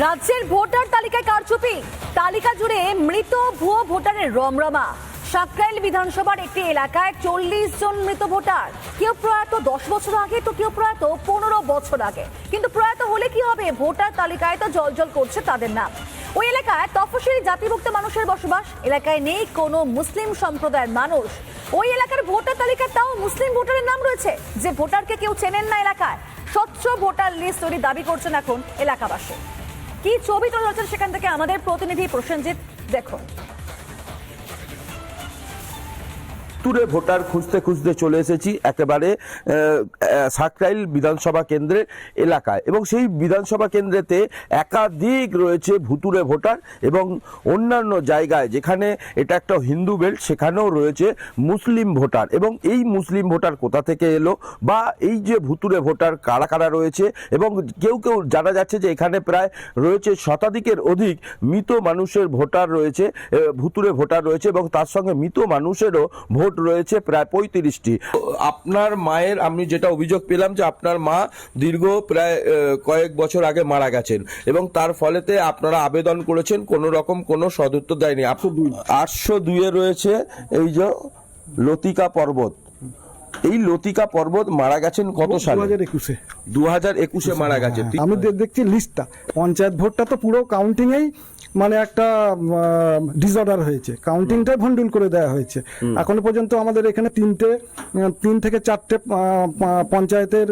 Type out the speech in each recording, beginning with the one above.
রাজ্যের ভোটার তালিকায় কারচুপি। তালিকা জুড়ে মৃত ভুয়ো ভোটারের রমরমা। সাকরাইল বিধানসভার একটি এলাকায় চল্লিশ জন মৃত ভোটার। কেউ প্রয়াত দশ বছর আগে, তো কেউ প্রয়াত পনেরো বছর আগে। কিন্তু প্রয়াত হলে কি হবে? ভোটার তালিকায় তো জলজল করছে তাদের নাম। ওই এলাকায় তফসিলি জাতিভুক্ত মানুষের বসবাস। এলাকায় নেই কোনো মুসলিম সম্প্রদায়ের মানুষ। ওই এলাকার ভোটার তালিকায় তাও মুসলিম ভোটারের নাম রয়েছে। যে ভোটারকে কেউ চেনেন না এলাকায়। স্বচ্ছ ভোটার লিস্ট তৈরি দাবি করছেন এখন এলাকাবাসী। কি ছবি তোলা হচ্ছে সেখান থেকে আমাদের প্রতিনিধি প্রসেনজিৎ দেখুন। তুরে ভোটার খুঁজতে খুঁজতে চলে এসেছি একেবারে সাকরাইল বিধানসভা কেন্দ্রের এলাকায়। এবং সেই বিধানসভা কেন্দ্রেতে একাধিক রয়েছে ভুতুরে ভোটার এবং অন্যান্য জায়গায় যেখানে এটা একটা হিন্দু বেল্ট, সেখানেও রয়েছে মুসলিম ভোটার। এবং এই মুসলিম ভোটার কোথা থেকে এলো বা এই যে ভুতুরে ভোটার কারা কারা রয়েছে এবং কেউ কেউ জানা যাচ্ছে যে এখানে প্রায় রয়েছে শতাধিকের অধিক মৃত মানুষের ভোটার রয়েছে ভুতুরে ভোটার রয়েছে এবং তার সঙ্গে মৃত মানুষেরও ভোট রয়েছে প্রায় পঁয়ত্রিশটি। আপনার মায়ের, আমি যেটা অভিযোগ পেলাম যে আপনার মা দীর্ঘ প্রায় কয়েক বছর আগে মারা গেছেন এবং তার ফলেতে আপনারা আবেদন করেছেন, কোনো রকম কোনো সদুত্তর দেয়নি। আটশো দুইয়ে রয়েছে এই যে লতিকা পর্বত। এই লতিকা পর্বত মারা গেছেন কত দু হাজার একুশে। দু হাজার একুশে মারা গেছেন আমি দেখছি লিস্টটা। পঞ্চায়েত ভোটটা তো পুরো কাউন্টিংয়েই মানে একটা ডিসঅর্ডার হয়েছে। কাউন্টিংটাই ভন্ডুল করে দেওয়া হয়েছে। এখনও পর্যন্ত আমাদের এখানে তিনটে তিন থেকে চারটে পঞ্চায়েতের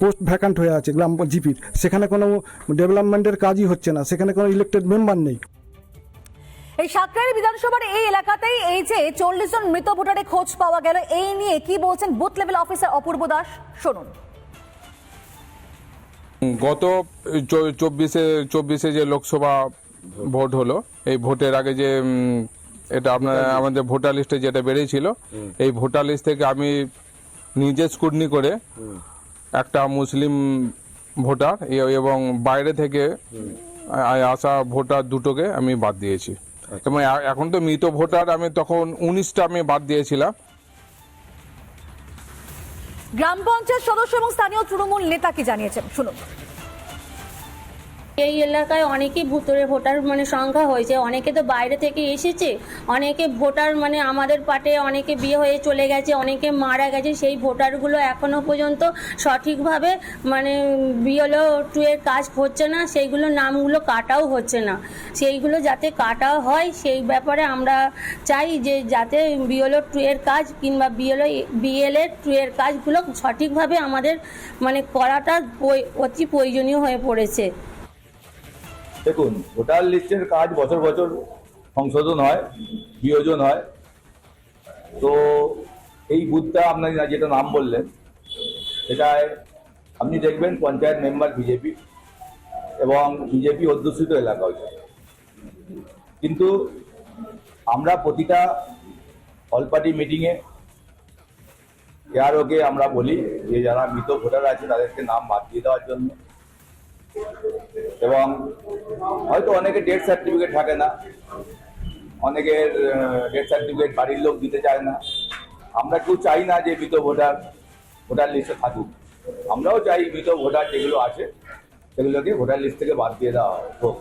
পোস্ট ভ্যাকান্ট হয়ে আছে গ্রাম জিপির। সেখানে কোনো ডেভেলপমেন্টের কাজই হচ্ছে না। সেখানে কোনো ইলেক্টেড মেম্বার নেই। এই সাকরাইল বিধানসভার এই এলাকাতেই এই যে চল্লিশ জন মৃত ভোটারের খোঁজ পাওয়া গেল এই নিয়ে কি বলছেন booth level officer Apurba Das? শুনুন। গত চব্বিশে চব্বিশে যে লোকসভা ভোট হলো এই ভোটের আগে যে এটা আপনার আমাদের ভোটার লিস্টে যেটা বেরিয়েছিল এই ভোটার লিস্ট থেকে আমি নিজে স্কুটনি করে একটা মুসলিম ভোটার এবং বাইরে থেকে আসা ভোটার দুটোকে আমি বাদ দিয়েছি। এখন তো মৃত ভোটার, আমি তখন উনিশটা আমি বাদ দিয়েছিলাম। গ্রাম পঞ্চায়েত সদস্য এবং স্থানীয় তৃণমূল নেতা কি জানিয়েছেন? শুনুন। এই এলাকায় অনেকেই ভুতুরে ভোটার মানে সংখ্যা হয়েছে। অনেকে তো বাইরে থেকে এসেছে, অনেকে ভোটার মানে আমাদের পাটে অনেকে বিয়ে হয়ে চলে গেছে, অনেকে মারা গেছে। সেই ভোটারগুলো এখনও পর্যন্ত সঠিকভাবে মানে বিএলও টু এর কাজ হচ্ছে না, সেইগুলো নামগুলো কাটাও হচ্ছে না। সেইগুলো যাতে কাটাও হয়, সেই ব্যাপারে আমরা চাই যে যাতে বিএলও টু এর কাজ কিংবা বিএলও বিএল এর টু এর কাজগুলো সঠিকভাবে আমাদের মানে করাটা অতি প্রয়োজনীয় হয়ে পড়েছে। দেখুন, ভোটার লিস্টের কাজ বছর বছর সংশোধন হয়, বিয়োজন হয়। তো এই বুথটা আপনার যেটা নাম বললেন, সেটায় আপনি দেখবেন পঞ্চায়েত মেম্বার বিজেপি এবং বিজেপি অধ্যুষিত এলাকা হচ্ছে কিন্তু আমরা প্রতিটা অল পার্টি মিটিংয়ে এআরওকে আমরা বলি যে, যারা মৃত ভোটার আছে, তাদেরকে নাম বাদ দিয়ে দেওয়ার জন্য। এবং হয়তো অনেকে ডেথ সার্টিফিকেট থাকে না, অনেকের ডেথ সার্টিফিকেট বাড়ির লোক দিতে চায় না। আমরা কেউ চাই না যে মৃত ভোটার ভোটার লিস্টে থাকুক। আমরাও চাই মৃত ভোটার যেগুলো আছে, সেগুলোকে ভোটার লিস্ট থেকে বাদ দিয়ে দেওয়া হোক।